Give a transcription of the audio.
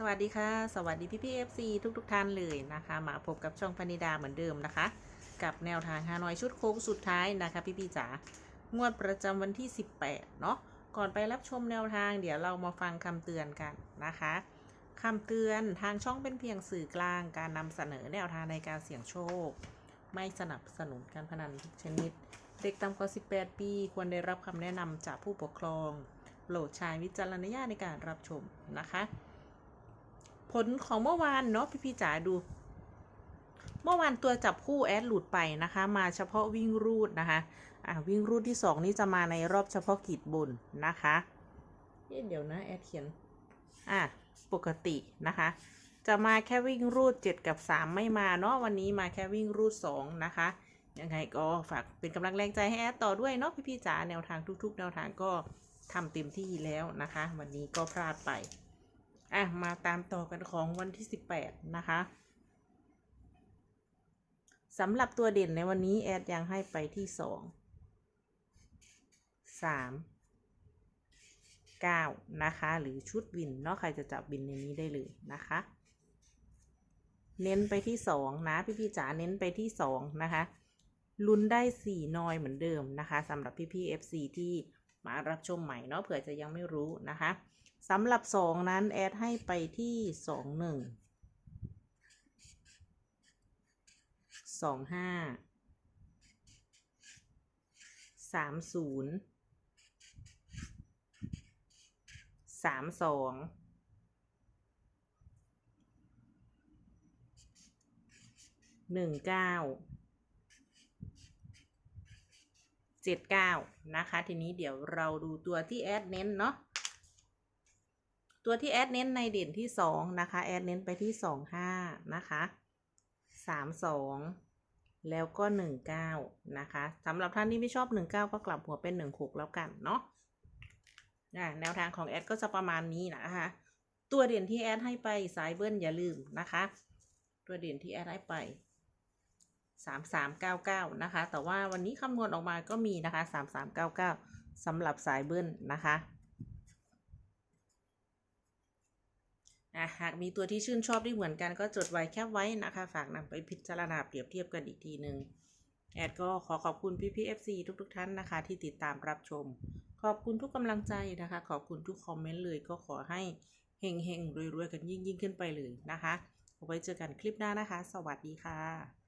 สวัสดีค่ะ สวัสดีพี่พี่เอฟซีทุกทุกท่านเลยนะคะ มาพบกับช่องพนิดาเหมือนเดิมนะคะ กับแนวทางฮานอยชุดโค้งสุดท้ายนะคะ พี่พี่จ๋างวดประจำวันที่ 18 เนาะก่อนไปรับชมแนวทางเดี๋ยวเรามาฟังคำเตือนกันนะคะคำเตือนทางช่องเป็นเพียงสื่อกลางการนำเสนอแนวทางในการเสี่ยงโชค ไม่สนับสนุนการพนันทุกชนิด เด็กต่ำกว่า 18 ปี ควรได้รับคำแนะนำจากผู้ปกครองโปรดใช้วิจารณญาณในการรับชมนะคะ ผลของเมื่อวานเนาะพี่พี่จ๋าดู เมื่อวานตัวจับคู่แอดหลุดไปนะคะ มาเฉพาะวิ่งรูดนะคะอ่าวิ่งรูดที่ 2 นี่จะมาในรอบเฉพาะกิจบนนะคะเดี๋ยวนะแอดเขียนอะปกตินะคะ จะมาแค่วิ่งรูด 7 กับ 3 ไม่มาเนาะวันนี้มาแค่วิ่งรูด 2 นะคะยังไงก็ฝากเป็นกำลังแรงใจให้แอดต่อด้วยเนาะพี่พี่ๆจ๋าแนวทางทุกๆ แนวทางก็ทำเต็มที่แล้วนะคะ วันนี้ก็พลาดไป อะ มาตามต่อกันของวันที่ 18 นะคะสำหรับตัวเด่นในวันนี้ แอดยังให้ไปที่ 2 3 9 นะคะ หรือชุดวินเนาะใครจะจับวินในนี้ได้เลยนะคะ เน้นไปที่ 2 นะ พี่พี่จ๋าเน้นไปที่ 2 นะคะลุ้นได้ 4 นอยเหมือนเดิมนะคะสำหรับพี่พี่ๆ FC ที่ มารับชมใหม่เนาะเผื่อจะยังไม่รู้นะคะสำหรับ 2 นั้นแอดให้ไปที่ 2 1 2 5 3 0 3 2 1 9 เจ็ดเก้านะคะ ทีนี้เดี๋ยวเราดูตัวที่แอดเน้นเนาะตัวที่แอดเน้นในเด่นที่สองนะคะ แอดเน้นไปที่สองห้านะคะสามสองแล้วก็หนึ่งเก้านะคะสำหรับท่านที่ไม่ชอบหนึ่งเก้าก็กลับหัวเป็นหนึ่งหกแล้วกันเนาะอะแนวทางของแอดก็จะประมาณนี้นะคะตัวเด่นที่แอดให้ไปสายเบิ้ลอย่าลืมนะคะ ตัวเด่นที่แอดให้ไป สามสามเก้าเก้านะคะ แต่ว่าวันนี้คำนวณออกมาก็มีนะคะสามสามเก้าเก้าสำหรับสายเบิ้ลนะคะอะหากมีตัวที่ชื่นชอบที่เหมือนกันก็จดไว้แคปไว้นะคะ ฝากนำไปพิจารณาเปรียบเทียบกันอีกทีหนึ่งแอดก็ขอขอบคุณพี่พีเอฟซีทุกๆทท่านนะคะ ที่ติดตามรับชม ขอบคุณทุกกำลังใจนะคะ ขอบคุณทุกคอมเมนต์เลยก็ขอให้เฮงเฮงๆรวยๆกันยิ่งยิ่งๆ ขึ้นไปเลยนะคะเอาไว้เจอกันคลิปหน้านะคะ สวัสดีค่ะ